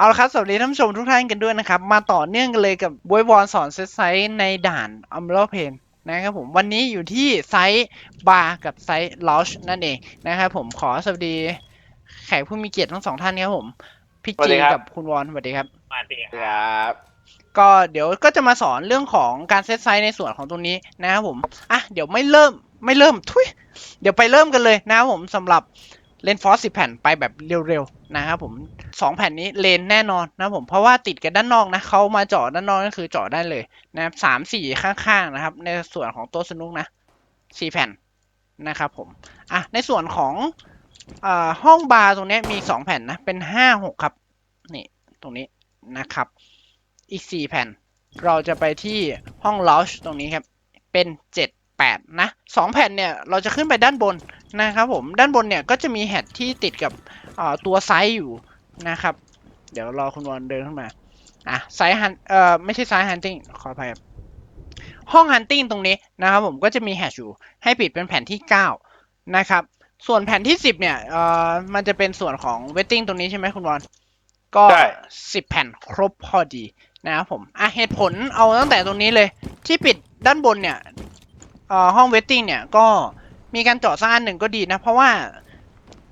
เอาละครับสวัสดีท่านผู้ชมทุกท่านกันด้วยนะครับ มาต่อเนื่องกันเลยกับบวยวอนสอนเซตไซส์ในด่านอัมเบลเพนนะครับผมวันนี้อยู่ที่ไซส์บาร์กับไซส์ลอชนั่นเองนะครับผมขอสวัสดีแขกผู้มีเกียรติทั้งสองท่านครับผมพี่สวัสจีดีครับ กับคุณวอนสวัสดีครับ มาเตียครับ ก็เดี๋ยวก็จะมาสอนเรื่องของการเซตไซส์ในส่วนของตรงนี้นะครับผมอะเดี๋ยวไม่เริ่มไม่เริ่มทุยเดี๋ยวไปเริ่มกันเลยนะครับผมสำหรับเลนฟอสสิบแผ่นไปแบบเร็วๆนะครับผม สองแผ่นนี้เลนแน่นอนนะผมเพราะว่าติดกันด้านนอกนะเขามาเจาะด้านนอกก็คือเจาะได้เลยนะครับสามสี่ข้างๆนะครับ ในส่วนของโต๊ะสนุกนะสี่แผ่นนะครับผมอะในส่วนของอ่าห้องบาร์ตรงนี้มีสองแผ่นนะเป็นห้าหกครับนี่ตรงนี้นะครับ อีก4แผ่น เราจะไปที่ห้อง Lounge ตรงนี้ครับ เป็น7 8นะ2แผ่นเนี่ยเราจะขึ้นไปด้านบนนะครับผมด้านบนเนี่ยก็จะมีแฮดที่ติดกับอ่าตัวไซส์อยู่ นะครับ เดี๋ยวรอคุณวอนเดินขึ้นมา อะไซส์ฮันเอ่อไม่ใช่ไซส์ฮันติ้งขออภัยครับห้องฮันติ้งตรงนี้นะครับผมก็จะมีแฮชอยู่ให้ปิดเป็นแผ่นที่ 9 นะครับ ส่วนแผ่นที่ 10 เนี่ยเอ่อมันจะเป็นส่วนของเวทติ้งตรงนี้ใช่ไหมคุณวอนก็ใช่สิบแผ่นครบพอดีนะครับผมอะเหตุผลเอาตั้งแต่ตรงนี้เลย ที่ปิดด้านบนเนี่ยเอ่อห้องเวทติ้งเนี่ยก็มีการเจาะสักอันหนึ่งก็ดีนะ เพราะว่า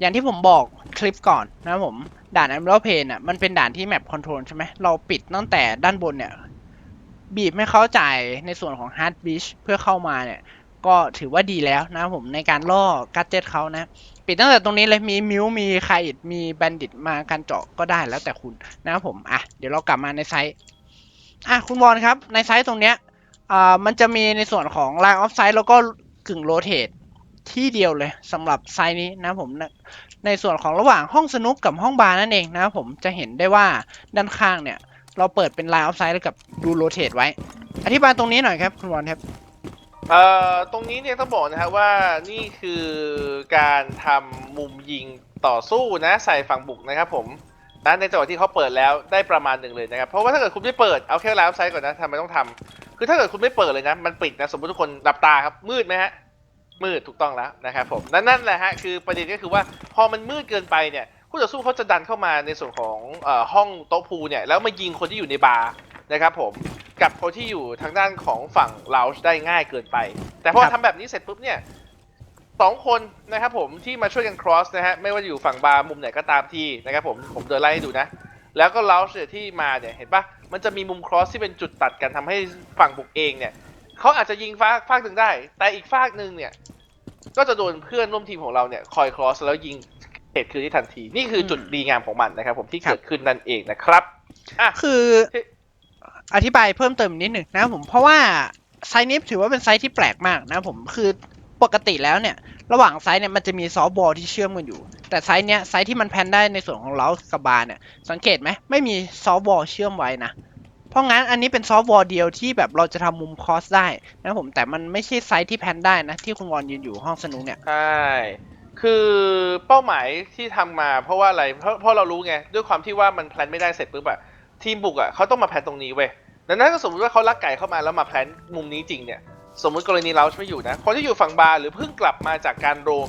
อย่างที่ผมบอกคลิปก่อนนะผมด่าน Emerald p a n อะมันเป็นด่านที่แมปคอนโทรลใช่ไหมเราปิดตั้งแต่ด้านบนเนี่ย บีบให้เขาจ่ายในส่วนของ Hard Beach เพื่อเข้ามาเนี่ย ก็ถือว่าดีแล้วนะผมในการล่อกัจเจตเขานะ ปิดตั้งแต่ตรงนี้เลยมีมิวมีไคอิดมีแบนดิตมาการเจาะก็ได้แล้วแต่คุณนะผมอะเดี๋ยวเรากลับมาในไซต์อะคุณบอลครับในไซต์ตรงเนี้ยอ่ามันจะมีในส่วนของ line of sight แล้วก็กึ่งโรเ e ที่เดียวเลยสำหรับไซต์นี้นะผมในในส่วนของระหว่างห้องสนุกกับห้องบาร์นั่นเองนะผมจะเห็นได้ว่าด้านข้างเนี่ย เราเปิดเป็น line of sight แล้วกับดูโรเ e ไว้ อธิบายตรงนี้หน่อยครับคุณบอลครับเอ่อตรงนี้เนี่ยต้องบอกนะครับว่านี่คือการทำมุมยิงต่อสู้นะใส่ฝั่งบุกนะครับผมนะในจังหวะที่เขาเปิดแล้วได้ประมาณหนึ่งเลยนะครับเพราะว่าถ้าเกิดคุณไม่เปิดเอาแค่ไลฟ์ไซต์ก่อนนะทำไมต้องทำคือถ้าเกิดคุณไม่เปิดเลยนะมันปิดนะสมมติทุกคนหลับตาครับมืดไหมฮะ มืดถูกต้องแล้วนะครับผมนั่นนั่นแหละฮะคือประเด็นก็คือว่าพอมันมืดเกินไปเนี่ยคู่ต่อสู้เขาจะดันเข้ามาในส่วนของเอ่อห้องโต๊ะพูลเนี่ยแล้วมายิงคนที่อยู่ในบาร์นะครับผมกับคนที่อยู่ทางด้านของฝั่งลาวช์ได้ง่ายเกินไป แต่พอครับทำแบบนี้เสร็จปุ๊บเนี่ยสองคนนะครับผมที่มาช่วยกัน cross นะฮะไม่ว่าจะอยู่ฝั่งบาร์มุมไหนก็ตามทีนะครับผมผมเดินไล่ให้ดูนะ แล้วก็ลาวช์เนี่ยที่มาเนี่ยเห็นปะมันจะมีมุม cross ที่เป็นจุดตัดกันทำให้ฝั่งบุกเองเนี่ย เขาอาจจะยิงฟากฟากหนึ่งได้ แต่อีกฟากหนึ่งเนี่ย ก็จะโดนเพื่อนร่วมทีมของเราเนี่ยคอย cross แล้วยิงเหตุคืนที่ทันที นี่คือจุดดีงามของมันนะครับ ผมที่เกิดขึ้นนั่นเองนะครับอะคือที่อธิบายเพิ่มเติมนิดหนึ่งนะครับผมเพราะว่าไซส์นี้ถือว่าเป็นไซส์ที่แปลกมากนะครับผมคือปกติแล้วเนี่ย ระหว่างไซส์เนี่ยมันจะมีซอฟต์บอลที่เชื่อมกันอยู่ แต่ไซส์เนี้ยไซส์ที่มันแพนได้ในส่วนของเล้ากับบาร์เนี่ย สังเกตไหมไม่มีซอฟต์บอลเชื่อมไว้นะ เพราะงั้นอันนี้เป็นซอฟต์วอลเดียวที่แบบเราจะทำมุมคอสได้นะผมแต่มันไม่ใช่ไซส์ที่แพนได้นะ ที่คุณวอนยืนอยู่ห้องสนุกเนี่ย ใช่ คือเป้าหมายที่ทำมาเพราะว่าอะไร เพราะเพราะเรารู้ไง ด้วยความที่ว่ามันแพลนไม่ได้เสร็จปุ๊บอะทีมบุกอะเขาต้องมาแพลนตรงนี้เว้ยดังนั้นถ้าสมมติว่าเขาลักไก่เข้ามาแล้วมาแพลนมุมนี้จริงเนี่ย สมมติกรณีเราไม่อยู่นะคนที่อยู่ฝั่งบาร์หรือเพิ่งกลับมาจากการโรม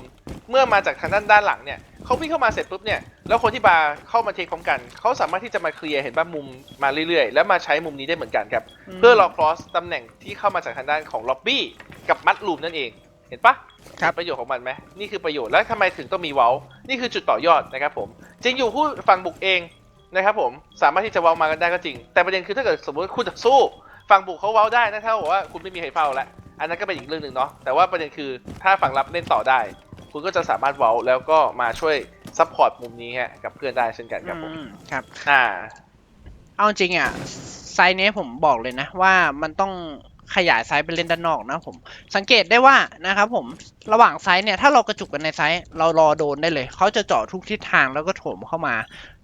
เมื่อมาจากทางด้านด้านหลังเนี่ยเขาวิ่งเข้ามาเสร็จปุ๊บเนี่ยแล้วคนที่บาร์เข้ามาเทคพร้อมกันเขาสามารถที่จะมาเคลียร์เห็นป่ะมุมมาเรื่อยๆ แล้วมาใช้มุมนี้ได้เหมือนกันครับ เพื่อรอ cross ตำแหน่งที่เข้ามาจากทางด้านของล็อบบี้กับมัดลูมนั่นเองเห็นปะครับประโยชน์ของมันไหมนี่คือประโยชน์แล้วทำไมถึงต้องมีเว้านี่คือจุดต่อยอดนะครับผมจริงอยู่ผู้ฝั่งบุกเองนะครับผมสามารถที่จะเว้ามากันได้ก็จริง แต่ประเด็นคือถ้าเกิดสมมติว่าคุณจะสู้ ฝั่งบุกเขาเว้าได้นะถ้าบอกว่าคุณไม่มีใครเฝ้าแล้วอันนั้นก็เป็นอีกเรื่องหนึ่งเนาะแต่ว่าประเด็นคือถ้าฝั่งรับเล่นต่อได้ คุณก็จะสามารถเว้าแล้วก็มาช่วยซัพพอร์ตมุมนี้ฮะกับเพื่อนได้เช่นกันครับผมอืมครับอ่าเอาจริงอะไซส์นี้ผมบอกเลยนะ ว่ามันต้องขยายไซส์ไปเล่นด้านนอกนะผม สังเกตได้ว่านะครับผมระหว่างไซส์เนี่ย ถ้าเรากระจุกกันในไซส์เรารอโดนได้เลย เขาจะเจาะทุกทิศทางแล้วก็โถมเข้ามา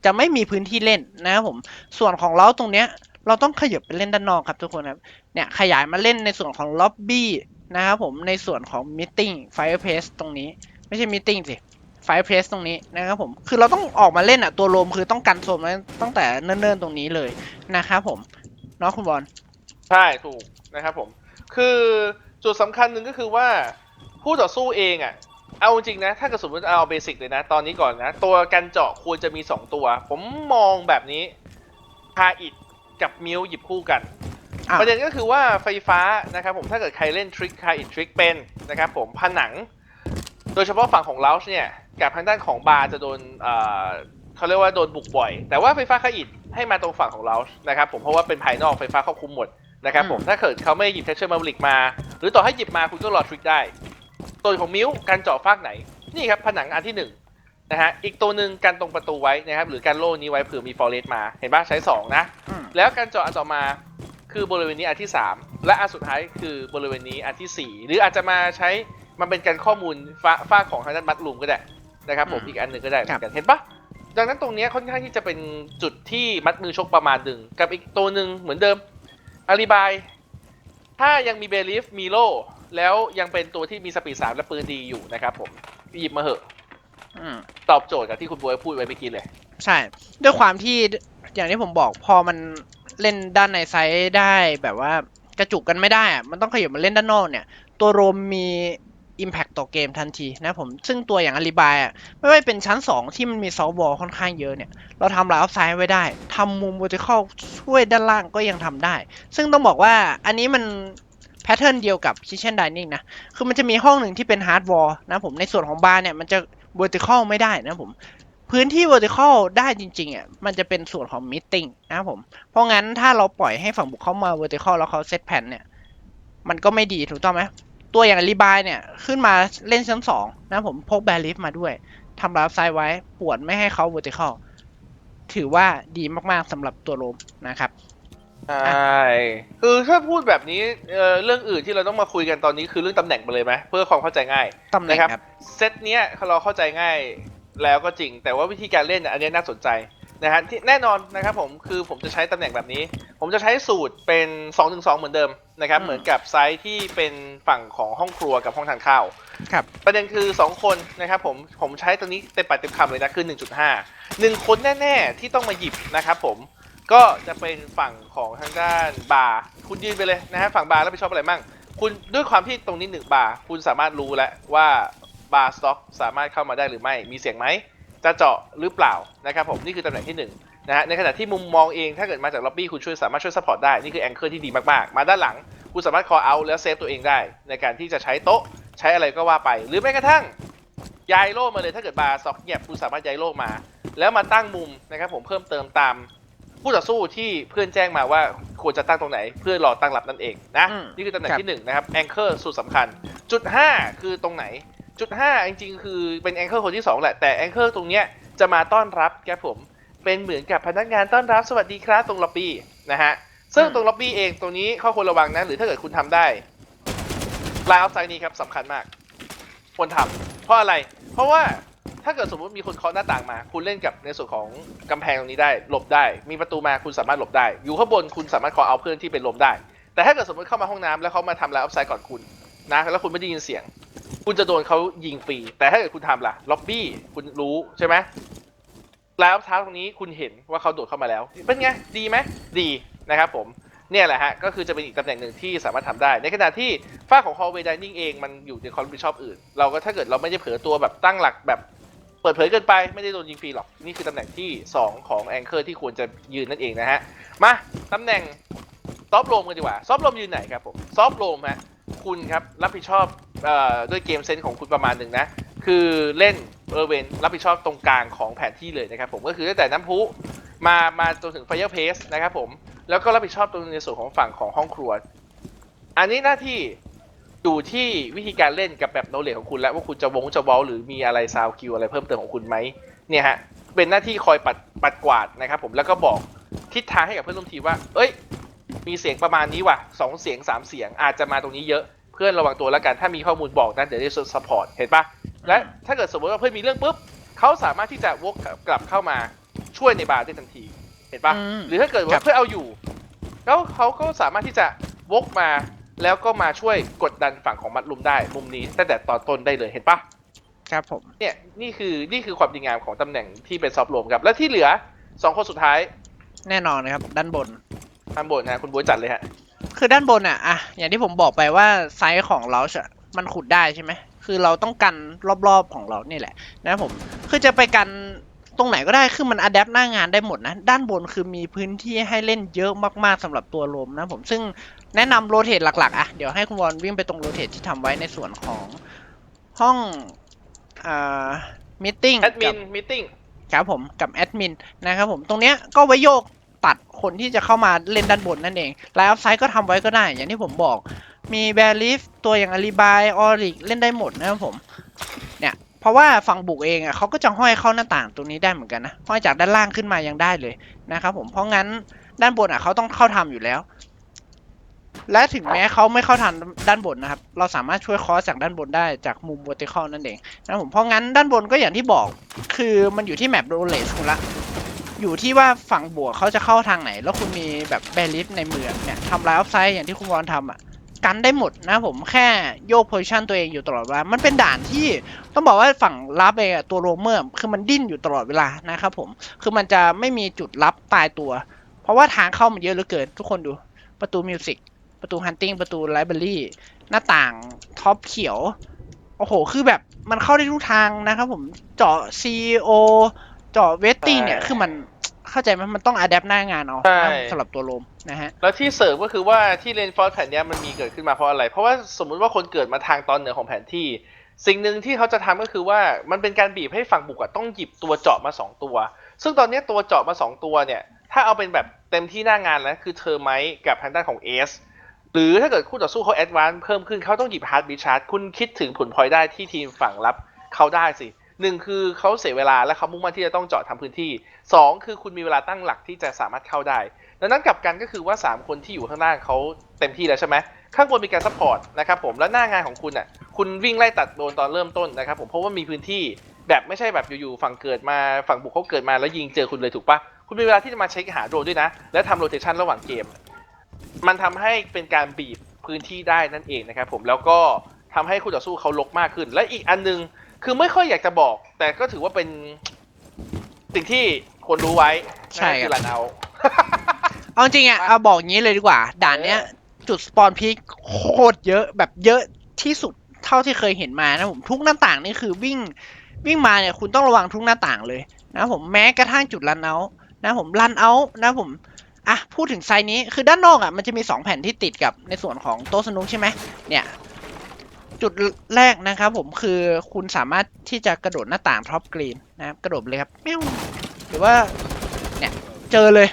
จะไม่มีพื้นที่เล่นนะครับผม ส่วนของเราตรงเนี้ย เราต้องขยับไปเล่นด้านนอกครับทุกคนครับ เนี่ยขยายมาเล่นในส่วนของล็อบบี้นะครับผมในส่วนของมิทติ้งไฟเพสตรงนี้ ไม่ใช่มิทติ้งสิไฟเพสตรงนี้นะครับผม คือเราต้องออกมาเล่นอะตัวโลมคือต้องกันโซมตั้งแต่เนิ่นๆตรงนี้เลยนะครับผมเนาะคุณบอลใช่ถูกนะครับผม คือจุดสำคัญหนึ่งก็คือว่าผู้ต่อสู้เองอะ่ะเอาจริงนะ ถ้ากิดสมมติเอาเบสิกเลยนะ ตอนนี้ก่อนนะ ตัวกันเจาะควรจะมี 2 ตัว ผมมองแบบนี้คาอิด กับมิวหยิบคู่กันอะประเด็นก็คือว่าไฟฟ้านะครับผมถ้าเกิดใครเล่นทริคคาอิดทริคเป็นนะครับผมผนัง โดยเฉพาะฝั่งของล u ชเนี่ยกับทางด้านของบาร์จะโดนเอ่อเขาเรียกว่าโดนบุกบ่อย แต่ว่าไฟฟ้าคาอิดให้มาตรงฝั่งของล u ชนะครับผมเพราะว่าเป็นภายนอกไฟฟ้าครอบคลุมหมดนะครับผมถ้าเกิดเขาไม่หยิบเทคเชอร์มาบลิกมา หรือต่อให้หยิบมาคุณก็รอทริคได้ตัวของมิวการเจาะฟากไหนนี่ครับผนังอันที่หนึ่ง นะฮะอีกตัวหนึ่งกันตรงประตูไว้นะครับหรือการโล่นี้ไว้เผื่อมีฟอร์เรสมาเห็นปะใช้สองนะอืมแล้วการเจาะอันต่อมาคือบริเวณนี้อันที่ 3 และอันสุดท้ายคือบริเวณนี้อันทีสี่4 หรืออาจจะมาใช้มันเป็นการข้อมูลฟ้าฟ้าของทางด้านมัดลูมก็ได้นะครับผมอืมอีกอันหนึ่งก็ได้เหคมืรัอบนกันเห็นปะดังนั้นตรงเนี้ยค่อนข้างที่จะเป็นจุดที่มัดมือชกประมาณหนึ่งกับอีกตัวหนึ่งเหมือนเดิมอาลีบาย ถ้ายังมีเบลิฟมีโลแล้วยังเป็นตัวที่มีสปีดสามและปืนดีอยู่นะครับผมหยิบมาเหอะ อืมตอบโจทย์กับที่คุณบวยพูดไว้เมื่อกี้เลย ใช่ ด้วยความที่อย่างที่ผมบอกพอมันเล่นด้านในไซส์ได้แบบว่ากระจุกกันไม่ได้อะมันต้องขยับมาเล่นด้านนอกเนี่ย ตัวโรมมี Impact ต่อเกมทันทีนะผม ซึ่งตัวอย่างอ l ิบายอะ ไม่ว่าเป็นชั้น 2 ที่มันมีซอฟต์บอลค่อนข้างเยอะเนี่ย เราทำลายออฟไซด์ไว้ได้ทำมุม vertical ช่วยด้านล่างก็ยังทำได้ ซึ่งต้องบอกว่าอันนี้มันแพทเทิร์นเดียวกับ Kitchen Dining นะ คือมันจะมีห้องหนึ่งที่เป็น hard wall นะผมในส่วนของบาร์เนี่ย มันจะ vertical ไม่ได้นะผมพื้นที่ vertical ได้จริงๆอะมันจะเป็นส่วนของ meeting นะผมเพราะงั้นถ้าเราปล่อยให้ฝั่งบุกเข้ามา vertical แล้วเขาเซตแผ่นเนี่ยมันก็ไม่ดีถูกต้องไหมตัวอย่างรีบายเนี่ยขึ้นมาเล่นชั้นสองนะผมพกแบลิฟมาด้วยทำรับไซไว้ปวดไม่ให้เขา vertical ถือว่าดีมากๆสำหรับตัวโรมนะครับ ใช่คือถ้าพูดแบบนี้เอ่อเรื่องอื่นที่เราต้องมาคุยกันตอนนี้คือเรื่องตำแหน่งไปเลยไหมเพื่อความเข้าใจง่ายตำแหน่งนะครับครับเซตเนี้ยเราเข้าใจง่ายแล้วก็จริง แต่ว่าวิธีการเล่นเนี่ยอันเนี้ยน่าสนใจนะฮะที่แน่นอนนะครับผมคือผมจะใช้ตำแหน่งแบบนี้ ผมจะใช้สูตรเป็น2-2ถึงเหมือนเดิมนะครับอืมเหมือนกับไซส์ที่เป็นฝั่งของห้องครัวกับห้องทานข้าวครับประเด็นคือ 2 คนนะครับผมผมใช้ตัวนี้เต็มปากเต็มคำเลยนะคือ 1.5 1 คนแน่ ๆ ที่ต้องมาหยิบนะครับผม ก็จะเป็นฝั่งของทางด้านบาร์คุณยืนไปเลยนะฮะฝั่งบาร์รับผิดชอบอะไรมั่งคุณด้วยความที่ตรงนี้หนึ่งบาร์คุณสามารถรู้แล้วว่าบาร์สต็อกสามารถเข้ามาได้หรือไม่มีเสียงไหมจะเจาะหรือเปล่านะครับผมนี่คือตำแหน่งที่หนึ่งนะฮะในขณะที่มุมมองเองถ้าเกิดมาจากล็อบบี้คุณช่วยสามารถช่วยซัพพอร์ตได้นี่คือแองเกิลที่ดีมากๆ มาด้านหลัง คุณสามารถ call out แล้วเซฟตัวเองได้ ในการที่จะใช้โต๊ะใช้อะไรก็ว่าไป หรือแม้กระทั่งย้ายโล่มาเลยถ้าเกิดบาร์สต็อกเงียบคุณสามารถย้ายโล่มา แล้วมาตั้งมุมนะครับผมเพิ่มเติมตาม ผู้ต่อสู้ที่เพื่อนแจ้งมาว่าควรจะตั้งตรงไหน เพื่อรอตั้งรับนั่นเองนะ อืมนี่คือตำแหน่งครับ ที่หนึ่งนะครับแองเกิลสุดสำคัญ จุดห้าคือตรงไหน จุดห้าจริงๆ คือเป็นแองเกิลคนที่สองแหละ แต่แองเกิลตรงเนี้ยจะมาต้อนรับแกผม เป็นเหมือนกับพนักงานต้อนรับสวัสดีครับตรงล็อบบี้นะฮะ ซึ่งอืมตรงล็อบบี้เองตรงนี้ข้อควรระวังนะ หรือถ้าเกิดคุณทำได้ลายออฟไซด์นี้ครับสำคัญมาก ควรทำเพราะอะไร เพราะว่า ถ้าเกิดสมมติมีคนเคาะหน้าต่างมา คุณเล่นกับในส่วนของกำแพงตรงนี้ได้ หลบได้ มีประตูมาคุณสามารถหลบได้ อยู่ข้างบนคุณสามารถขอเอาเพื่อนที่เป็นลมได้ แต่ถ้าเกิดสมมติเข้ามาห้องน้ำแล้วเขามาทำลายออฟไซด์ก่อนคุณนะ แล้วคุณไม่ได้ยินเสียง คุณจะโดนเขายิงฟรี แต่ถ้าเกิดคุณทำล่ะ ล็อบบี้คุณรู้ใช่ไหมแล้วเท้าตรงนี้คุณเห็นว่าเขาโดดเข้ามาแล้ว เป็นไง ดีไหมดีนะครับผมเนี่ยแหละฮะ ก็คือจะเป็นอีกตำแหน่งหนึ่งที่สามารถทำได้ ในขณะที่ฝ้าของ hallway dining เองมันอยู่ในความรับผิดชอบอื่น เราก็ถ้าเกิดเราไม่ได้เผลอตัวแบบตั้งหลักแบบ เปิดเผยเกินไปไม่ได้โดนยิงฟรีหรอก นี่คือตำแหน่งที่ 2 ของ anchor ที่ควรจะยืนนั่นเองนะฮะ มาตำแหน่งซอฟโลมกันดีกว่าซอฟโลมยืนไหนครับผมซอฟโลมฮะคุณครับรับผิดชอบออด้วยเกมเซนส์ของคุณประมาณหนึ่งนะ คือเล่นเออร์เวนรับผิดชอบตรงกลางของแผนที่เลยนะครับผมก็คือตั้งแต่น้ำพุมามาจนถึงไฟเ r อร์เพสนะครับผมแล้วก็รับผิดชอบตรงในส่วนของฝั่งของห้องครัว อันนี้หน้าที่ อยู่ที่วิธีการเล่นกับแบบโนเลของคุณแล้วว่าคุณจะวงจะบอลหรือมีอะไรซาวคิวอะไรเพิ่มเติมของคุณไหมเนี่ยฮะเป็นหน้าที่คอยปัดปัดกวาดนะครับผมแล้วก็บอกทิศทางให้กับเพื่อนร่วมทีมว่า เอ้ย มีเสียงประมาณนี้ว่ะสองเสียงสามเสียงอาจจะมาตรงนี้เยอะเพื่อนระวังตัวแล้วกันถ้ามีข้อมูลบอกนะเดี๋ยวได้ซัพพอร์ตเห็นปะและถ้าเกิดสมมติว่าเพื่อนมีเรื่องปุ๊บเขาสามารถที่จะวกกลับเข้ามาช่วยในบาร์ได้ทันที เห็นปะอืมหรือถ้าเกิดครัว่าบเพื่อนเอาอยู่แล้วเขาก็สามารถที่จะวกมา แล้วก็มาช่วยกดดันฝั่งของมัดลุมได้มุมนี้ตั้งแต่ตอนต้นได้เลยเห็นปะครับผม เนี่ยนี่คือนี่คือความดีงามของตำแหน่งที่เป็นซอฟต์โลมครับ และที่เหลือสองคนสุดท้ายแน่นอนนะครับ ด้านบนทางบนนะคุณบ๊วยจัดเลยฮะ คือด้านบนอะอะอย่างที่ผมบอกไปว่าไซส์ของเราอะมันขุดได้ใช่ไหมคือเราต้องกันรอบๆของเรานี่แหละ นะครับผมคือจะไปกันตรงไหนก็ได้คือมันอัดแอปหน้างานได้หมดนะ ด้านบนคือมีพื้นที่ให้เล่นเยอะมากๆสำหรับตัวลมนะผมซึ่ง แนะนำโรเทตหลักๆอะเดี๋ยวให้คุณวอนวิ่งไปตรงโรเทตที่ทำไว้ในส่วนของห้องอ่ามิทติ้งแอดมินมิทติ้งครับผมกับแอดมินนะครับผมตรงเนี้ยก็ไว้โยกตัดคนที่จะเข้ามาเล่นด้านบนนั่นเองไลฟ์ไซต์ก็ทำไว้ก็ได้ อย่างที่ผมบอกมีแบลิฟตัวอย่างอาลีบายออริกเล่นได้หมดนะครับผมเนี่ยเพราะว่าฝั่งบุกเองอะเขาก็จะห้อยเข้าหน้าต่างตรงนี้ได้เหมือนกันนะห้อยจากด้านล่างขึ้นมายังได้เลยนะครับผมเพราะงั้นด้านบนอะเขาต้องเข้าทำอยู่แล้ว และถึงแม้เขาไม่เข้าทำด้านบนนะครับ เราสามารถช่วยคอสจากด้านบนได้จากมุม vertical นั่นเองนะผมเพราะงั้นด้านบนก็อย่างที่บอกคือมันอยู่ที่แมปโรเลสคุณละ อยู่ที่ว่าฝั่งบวกเขาจะเข้าทางไหน แล้วคุณมีแบบแบลิฟในมือเนี่ยทำไลฟ์ออฟไซด์อย่างที่คุณวอนทำอะกันได้หมดนะผมแค่โยกโพซิชันตัวเองอยู่ตลอดเวลา มันเป็นด่านที่ต้องบอกว่าฝั่งรับเองตัวโรเมอร์คือมันดิ้นอยู่ตลอดเวลานะครับผม คือมันจะไม่มีจุดลับตายตัว เพราะว่าทางเข้ามันเยอะเหลือเกิน ทุกคนดูประตูมิวสิก ประตูฮันติ g ประตูไลบรารีหน้าต่างท็อปเขียว โอ้โห คือแบบมันเข้าได้ทุกทางนะครับผมเจาะ CEO เจาะเวทติ้งเนี่ยใช่คือมันเข้าใจไหมมันต้องอัดแอปหน้างานเอาใช่ สำหรับตัวโรมนะฮะ แล้วที่เสริมก็คือว่าที่เลนฟอร์สแผ่นเนี้ยมันมีเกิดขึ้นมาเพราะอะไร เพราะว่าสมมุติว่าคนเกิดมาทางตอนเหนือของแผนที่ สิ่งหนึ่งที่เขาจะทำก็คือว่ามันเป็นการบีบให้ฝั่งบุกอะต้องหยิบตัวเจาะมาสองตัว ซึ่งตอนเนี้ยตัวเจาะมาสองตัวเนี่ย ถ้าเอาเป็นแบบเต็มที่หน้างานแล้วคือเธอไมกับทางด้านของเอส หรือถ้าเกิดคู่ต่อสู้เขาแอดวานซ์เพิ่มขึ้นเขาต้องหยิบฮาร์ดบีชาร์ดคุณคิดถึงผลพลอยได้ที่ทีมฝั่งรับเขาได้สิหนึ่งคือเขาเสียเวลาและเขามุ่งมั่นที่จะต้องเจาะทำพื้นที่สองคือคุณมีเวลาตั้งหลักที่จะสามารถเข้าได้ดังนั้นกลับกันก็คือว่า 3 คนที่อยู่ข้างล่างเขาเต็มที่แล้วใช่ไหมข้างบนมีการซัพพอร์ตนะครับผมแล้วหน้างานของคุณอะคุณวิ่งไล่ตัดโดนตอนเริ่มต้นนะครับผมเพราะว่ามีพื้นที่แบบไม่ใช่แบบอยู่ๆฝั่งเกิดมาฝั่งบุกเขาเกิดมาแล้วยิงเจอคุณเลยถูกปะคุณมีเวลาที่จะมาเช็คหาโดนด้วยนะ และทำโรเตชันระหว่างเกม มันทำให้เป็นการบีบพื้นที่ได้นั่นเองนะครับผมแล้วก็ทำให้คู่ต่อสู้เขาลกมากขึ้น และอีกอันนึงคือไม่ค่อยอยากจะบอก แต่ก็ถือว่าเป็นสิ่งที่ควรรู้ไว้ใช่นั่นคคืรับอรันเอาเอาจริงๆอะเอาบอกอย่างนี้เลยดีกว่า ด่านเนี้ย จุดสปอนพีคโคตรเยอะแบบเยอะที่สุดเท่าที่เคยเห็นมานะผมทุกหน้าต่างนี่คือวิ่งวิ่งมาเนี่ยคุณต้องระวังทุกหน้าต่างเลย นะผมแม้กระทั่งจุดรันเอานะผมรันเอานะผม อะพูดถึงไซส์นี้คือด้านนอกอะมันจะมี 2 แผ่นที่ติดกับในส่วนของโต๊ะสนุกใช่ไหมเนี่ยจุดแรกนะครับผมคือคุณสามารถที่จะกระโดดหน้าต่างท็อปกรีนนะครับกระโดดเลยครับแมวหรือว่าเนี่ยเจอเลย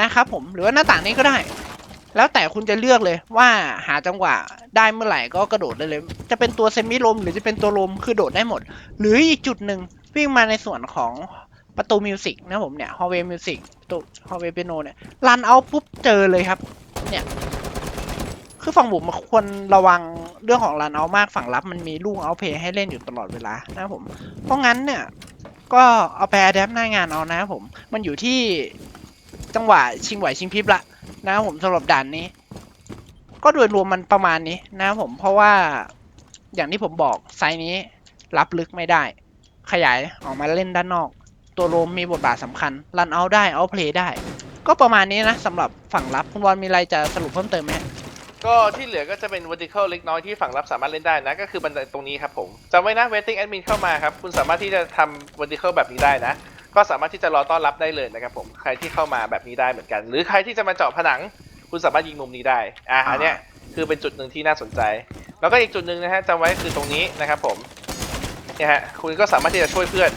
นะครับผมหรือว่าหน้าต่างนี้ก็ได้ แล้วแต่คุณจะเลือกเลยว่าหาจังหวะได้เมื่อไหร่ก็กระโดดได้เลย จะเป็นตัวเซมิลมหรือจะเป็นตัวลมคือโดดได้หมด หรืออีกจุดหนึ่งวิ่งมาในส่วนของ ประตูมิวสิกนะผมเนี่ยฮอลเวย์มิวสิกประตูฮอลเวย์เปียโนเนี่ยรันเอาปุ๊บเจอเลยครับ เนี่ย คือฝั่งบุกมันควรระวังเรื่องของรันเอามากฝั่งรับมันมีลูกเอาเพย์ให้เล่นอยู่ตลอดเวลานะผม เพราะงั้นเนี่ย ก็เอาไปอัดแอปหน้างานเอานะผม มันอยู่ที่จังหวะชิงไหวชิงพริบละนะผมสำหรับด่านนี้ ก็โดยรวมมันประมาณนี้นะผมเพราะว่าอย่างที่ผมบอกไซนี้รับลึกไม่ได้ ขยายออกมาเล่นด้านนอก ตัวโรมมีบทบาทสำคัญรันเอาได้เอาเพลย์ได้ ก็ประมาณนี้นะสำหรับฝั่งรับคุณบอลมีอะไรจะสรุปเพิ่มเติมไหมก็ที่เหลือก็จะเป็น vertical เล็กน้อยที่ฝั่งรับสามารถเล่นได้นะ ก็คือบันไดตรงนี้ครับผมจำไว้นะ waiting admin เข้ามาครับ คุณสามารถที่จะทำ vertical แบบนี้ได้นะ ก็สามารถที่จะรอต้อนรับได้เลยนะครับผมใครที่เข้ามาแบบนี้ได้เหมือนกัน หรือใครที่จะมาเจาะผนัง คุณสามารถยิงมุมนี้ได้อะอันเนี้ยคือเป็นจุดหนึ่งที่น่าสนใจ แล้วก็อีกจุดหนึ่งนะฮะจำไว้คือตรงนี้นะครับผมเนี่ยฮะคุณก็สามารถที่จะช่วยเพื่อน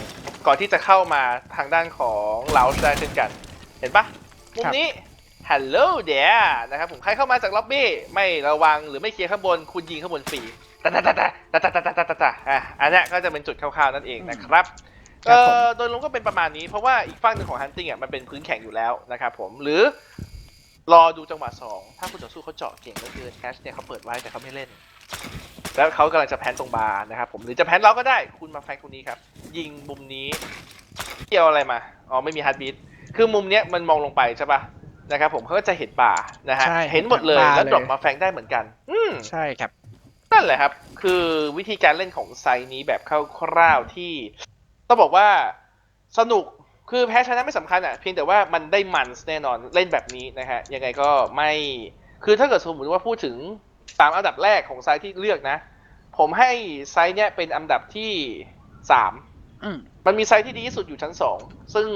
ก่อนที่จะเข้ามาทางด้านของเลาได้เช่นกัน เห็นปะมุมนี้ Hello there นะครับผมใครเข้ามาจากล็อบบี้ไม่ระวังหรือไม่เคลียร์ข้างบนคุณยิงข้างบนฟรีตะตะตะตะตะตะตะตะตะตะตะอะอันเนี้ยก็จะเป็นจุดคร่าวๆนั่นเองนะครับครัเอ่บผมอโดยรวมก็เป็นประมาณนี้เพราะว่าอีกฝั่งหนึ่งของ Hunting อะมันเป็นพื้นแข็งอยู่แล้วนะครับผมหรือรอดูจังหวะสองถ้าคุณต่อสู้เขาเจาะเก่งก็คือแคชเนี่ยเขาเปิดไว้แต่เขาไม่เล่น แล้วเขากำลังจะแพนตรงบาร์นะครับผมหรือจะแพนเราก็ได้คุณมาแฟงตรงนี้ครับ ยิงมุมนี้เกี่ยวอะไรมาอ๋อไม่มีฮาร์ดบีทคือมุมเนี้ยมันมองลงไปใช่ปะนะครับผมเขาก็จะเห็นป่านะฮะใช่เห็นหมดเลยเห็นป่าแล้วเลยดรอปมาแฟงได้เหมือนกัน อืม ใช่ครับ นั่นแหละครับ คือวิธีการเล่นของไซส์นี้แบบคร่าวๆที่ต้องบอกว่าสนุกคือแพ้ชนะไม่สำคัญอะเพียงแต่ว่ามันได้มันแน่นอนเล่นแบบนี้นะฮะยังไงก็ไม่คือถ้าเกิดสมมติว่าพูดถึง สามอันดับแรกของไซส์ที่เลือกนะ ผมให้ไซส์เนี้ยเป็นอันดับที่สามอืมมันมีไซต์ที่ดีที่สุดอยู่ชั้นสองซึ่ง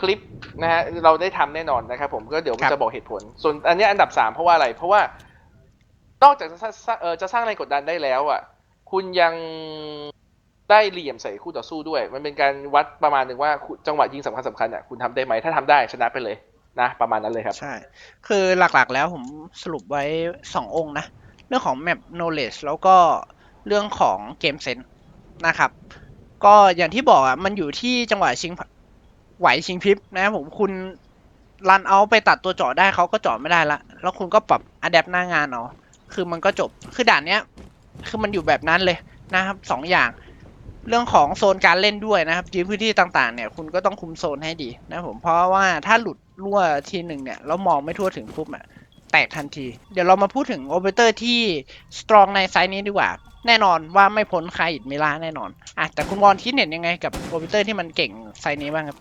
คลิปนะฮะเราได้ทำแน่นอนนะครับผมก็เดี๋ยวครับจะบอกเหตุผล ส่วนอันเนี้ยอันดับสามเพราะว่าอะไร เพราะว่านอกจากจะสร้างเอ่อจะสร้างแรงกดดันได้แล้วอะ คุณยังได้เหลี่ยมใส่คู่ต่อสู้ด้วย มันเป็นการวัดประมาณหนึ่งว่าคุณจังหวะยิงสำคัญสำคัญอะคุณทำได้ไหมถ้าทำได้ชนะไปเลย นะประมาณนั้นเลยครับ ใช่ คือหลักๆแล้วผมสรุปไว้สององค์นะ เรื่องของ map knowledge แล้วก็เรื่องของเกมเซนนะครับ ก็อย่างที่บอกอะมันอยู่ที่จังหวะชิงไหวชิงพริบนะครับผมคุณรันเอาไปตัดตัวเจาะได้เขาก็เจาะไม่ได้ละ แล้วคุณก็ปรับอัดแอปหน้างานเอาคือมันก็จบคือด่านเนี้ย คือมันอยู่แบบนั้นเลยนะครับสองอย่าง เรื่องของโซนการเล่นด้วยนะครับยืนพื้นที่ต่างๆเนี่ยคุณก็ต้องคุมโซนให้ดีนะครับผมเพราะว่าถ้าหลุดรั่วทีหนึ่งเนี่ยแล้วมองไม่ทั่วถึงปุ๊บอะแตกทันที เดี๋ยวเรามาพูดถึงโอเปอเรเตอร์ที่สตรองในไซส์นี้ดีกว่า แน่นอนว่าไม่พ้นคาอิดมิล่าแน่นอนอะแต่คุณวอนคิดเห็นยังไงกับโอเปอเรเตอร์ที่มันเก่งไซส์นี้บ้างครับ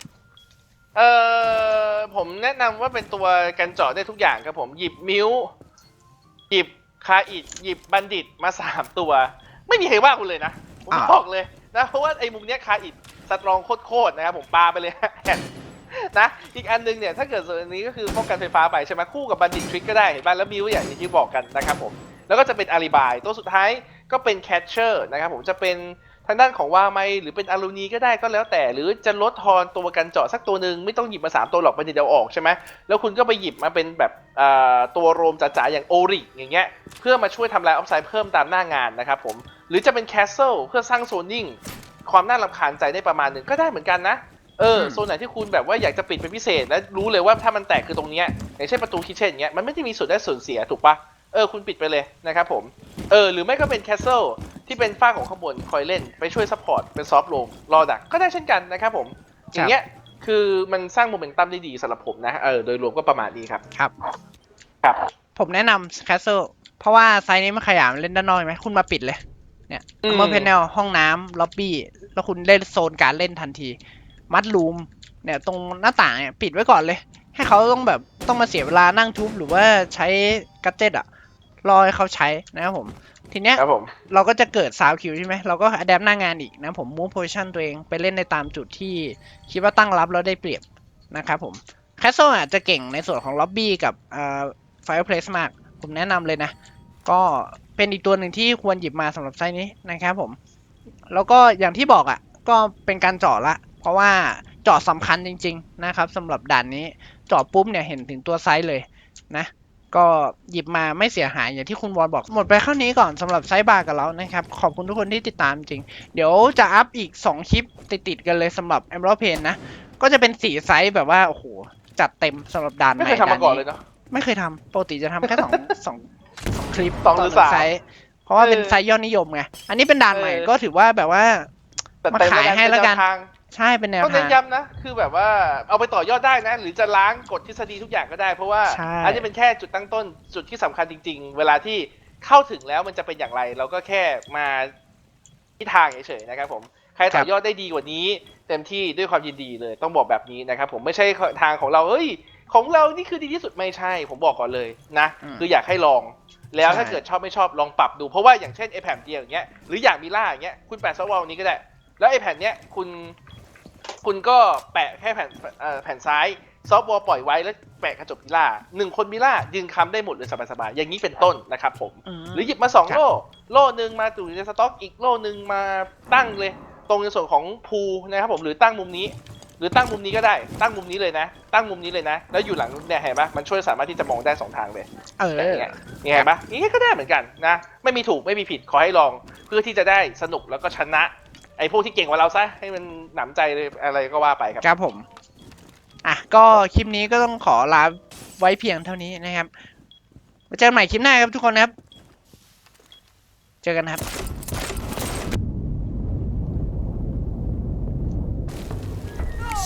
เออผมแนะนำว่าเป็นตัวกันเจาะได้ทุกอย่างครับผมหยิบมิวหยิบคาอิดหยิบบัณฑิตมาสามตัว ไม่มีใครว่าคุณเลยนะผมอ่าบอกเลย นะเพราะว่าไอ้มุมเนี้ยคาอิดสตรองโคตรๆนะครับผมปาไปเลยนะอีกอันนึงเนี่ยถ้าเกิดส่วนนี้ก็คือป้องกันไฟฟ้าไปใช่ไหมคู่กับบันดิตทริกก็ได้เห็นป่ะแล้วมิวอย่างที่บอกกันนะครับผมแล้วก็จะเป็นอาลีบายตัวสุดท้ายก็เป็นแคชเชอร์นะครับผมจะเป็น ทางด้านของว่าไม่หรือเป็นอารูนีก็ได้ก็แล้วแต่ หรือจะลดทอนตัวกันเจาะสักตัวหนึ่งไม่ต้องหยิบมา 3 ตัวหรอกมันเดียวออกใช่ไหมแล้วคุณก็ไปหยิบมาเป็นแบบอ่าตัวโรมจ๋าๆอย่างโอริอย่างเงี้ยเพื่อมาช่วยทำลายออฟไซด์เพิ่มตามหน้างานนะครับผมหรือจะเป็นแคสเซิลเพื่อสร้างโซนนิ่งความน่ารำคาญใจได้ประมาณหนึ่งก็ได้เหมือนกันนะเอออืมโซนไหนที่คุณแบบว่าอยากจะปิดเป็นพิเศษ และรู้เลยว่าถ้ามันแตกคือตรงเนี้ยอย่างเช่นประตูคิทเช่นอย่างเงี้ยมันไม่ได้มีส่วนได้ส่วนเสียถูกปะ เออคุณปิดไปเลยนะครับผม เออหรือไม่ก็เป็นแคสเซิลที่เป็นฝ้าของข้างบนคอยเล่นไปช่วยซัพพอร์ตเป็นซอฟต์โลมรอดักก็ได้เช่นกันนะครับผม อย่างเงี้ยคือมันสร้างโมเมนตัมได้ดีสำหรับผมนะเออโดยรวมก็ประมาณนี้ครับครับครับ ผมแนะนำแคสเซิลเพราะว่าไซส์นี้มันขยายมันเล่นด้านนอกไหมคุณมาปิดเลยเนี่ยอืมเมื่อเพนเนลห้องน้ำล็อบบี้แล้วคุณเล่นโซนการเล่นทันที มัดรูมเนี่ยตรงหน้าต่างเนี่ยปิดไว้ก่อนเลย ให้เขาต้องแบบต้องมาเสียเวลานั่งทุบหรือว่าใช้กัจเจตอะ รอให้เขาใช้นะครับผม ทีเนี้ยครับผมเราก็จะเกิดซาวคิวใช่ไหมเราก็อัดแอปหน้างานอีกนะผมมูฟโพ i ชันตัวเองไปเล่นในตามจุดที่คิดว่าตั้งรับแล้วได้เปรียบนะครับผมแคสโซอาจจะเก่งในส่วนของล็อบบี้กับอ่าไฟเพลสมาก ผมแนะนำเลยนะ ก็เป็นอีกตัวหนึ่งที่ควรหยิบมาสำหรับไซส์นี้นะครับผม แล้วก็อย่างที่บอกอะ่ะ ก็เป็นการเจาะละ เพราะว่าเจาะสำคัญจริง ๆ นะครับสำหรับด่านนี้เจาะปุ๊บเนี่ยเห็นถึงตัวไซส์เลยนะ ก็หยิบมาไม่เสียหายอย่างที่คุณวอนบอก หมดไปเท่านี้ก่อนสำหรับไซส์บาร์กับเรานะครับ ขอบคุณทุกคนที่ติดตามจริง เดี๋ยวจะอัพอีก 2 คลิปติดๆกันเลยสำหรับ e m e r a l d p a n นะ ก็จะเป็นสีไซส์แบบว่า โอ้โห จัดเต็มสำหรับด่านไม่ใหเคม่ยทำมาก่อนเลยด่เนาะไม่เคยทำปกติจะทำแค่สองสองสองคลิปสองหรือต่สามไซส์เพราะว่าเป็นเออไซส์ยอดนิยมไงอันนี้เป็นด่านใหม่เออก็ถือว่าแบบว่าแต่มาเต็มขายให้แล้วกันเป็นนทาง ใช่เป็นแนวต้องเน้ทางนย้ำนะคือแบบว่าเอาไปต่อยอดได้นะ หรือจะล้างกฎทฤษฎีทุกอย่างก็ได้ เพราะว่าใช่ อันนี้เป็นแค่จุดตั้งต้นจุดที่สำคัญจริง ๆ เวลาที่เข้าถึงแล้วมันจะเป็นอย่างไร เราก็แค่มาที่ทางเฉยๆนะครับผมใครต่อยอดได้ดีกว่านี้ เต็มที่ด้วยความยินดีเลย ต้องบอกแบบนี้นะครับผมไม่ใช่ทางของเราเอ้ย ของเรานี่คือดีที่สุดไม่ใช่ ผมบอกก่อนเลยนะ อืมคืออยากให้ลอง แล้วใช่ถ้าเกิดชอบไม่ชอบลองปรับดู เพราะว่าอย่างเช่นไอแผ่นเดียวอย่างเงี้ยหรืออย่างมิล่าอย่างเงี้ยคุณแปะซอฟต์วอลนี้ก็ได้ แล้วไอแผ่นเนี้ยคุณ คุณก็แปะแค่แผ่นเอ่อแผ่นซ้าย ซอฟต์วอลปล่อยไว้แล้วแปะกระจกมิล่าหนึ่งคนมิล่ายืนค้ำได้หมดเลยสบายๆอย่างนี้เป็นต้นนะครับผมมหรือหยิบมาสองครับโล่ โล่หนึ่งมาอยู่ในสต็อกอีกโล่หนึ่งมาตั้งเลย ตรงในส่วนของพูนะครับผมหรือตั้งมุมนี้ หรือตั้งมุมนี้ก็ได้ตั้งมุมนี้เลยนะ ตั้งมุมนี้เลยนะ แล้วอยู่หลังเนี่ยเห็นปะมันช่วยสามารถที่จะมองได้สองทางเลยเออแบบเนี้ยนี่เห็นปะอย่างนี้ก็ได้เหมือนกันนะไม่มีถูกไม่มีผิดขอให้ลองเพื่อที่จะได้สนุกแล้วก็ชนะ ไอ้พวกที่เก่งกว่าเราซะให้มันหนำใจเลยอะไรก็ว่าไปครับ ครับผม อะ ก็คลิปนี้ก็ต้องขอลาไว้เพียงเท่านี้นะครับไว้เจอกันใหม่คลิปหน้าครับทุกคนนะครับ เจอกันครับ